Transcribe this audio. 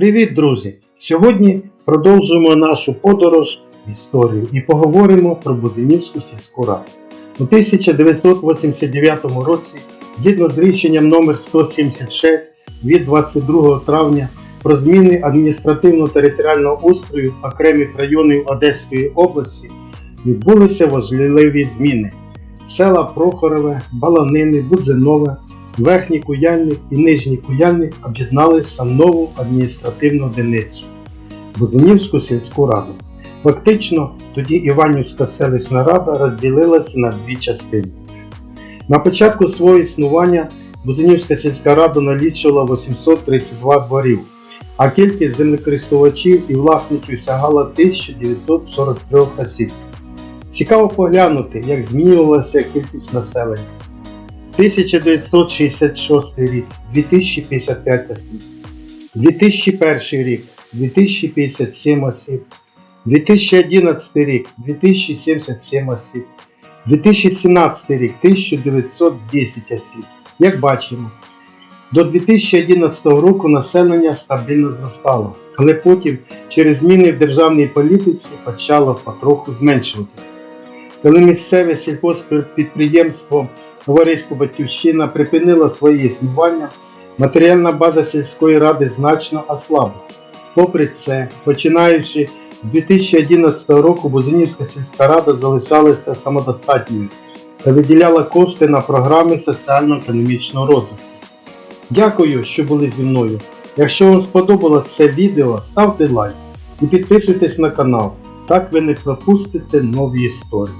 Привіт, друзі! Сьогодні продовжуємо нашу подорож в історію і поговоримо про Бузинівську сільську раду. У 1989 році, згідно з рішенням номер 176 від 22 травня про зміни адміністративно-територіального устрою окремих районів Одеської області, відбулися важливі зміни. Села Прохорове, Баланини, Бузинове, Верхній Куяльник і Нижній Куяльник об'єдналися в нову адміністративну одиницю Бузинівську сільську раду. Фактично, тоді Іванівська селищна рада розділилася на дві частини. На початку свого існування Бузинівська сільська рада налічувала 832 дворів, а кількість землекористувачів і власників сягала 1943 осіб. Цікаво поглянути, як змінювалася кількість населення. 1966 рік 2055 осіб, 2001 рік 2057 осіб, 2011 рік 2077 осіб, 2017 рік 1910 осіб. Як бачимо, до 2011 року населення стабільно зростало, але потім через зміни в державній політиці почало потроху зменшуватися. Коли місцеве сільхозпідприємство Товариство Батьківщина припинило своє існування, матеріальна база сільської ради значно ослабла. Попри це, починаючи з 2011 року, Бузинівська сільська рада залишалася самодостатньою та виділяла кошти на програми соціально-економічного розвитку. Дякую, що були зі мною. Якщо вам сподобалось це відео, ставте лайк і підписуйтесь на канал. Так ви не пропустите нові історії.